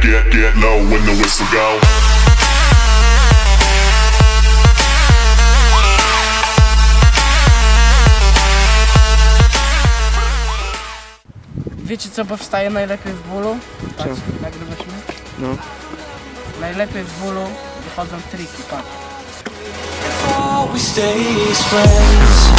Get, get, low when the whistle go. Wiecie co powstaje najlepiej w bólu? Patrz, nagrywasz mnie? No. Najlepiej w bólu wychodzą triki, patrz. friends.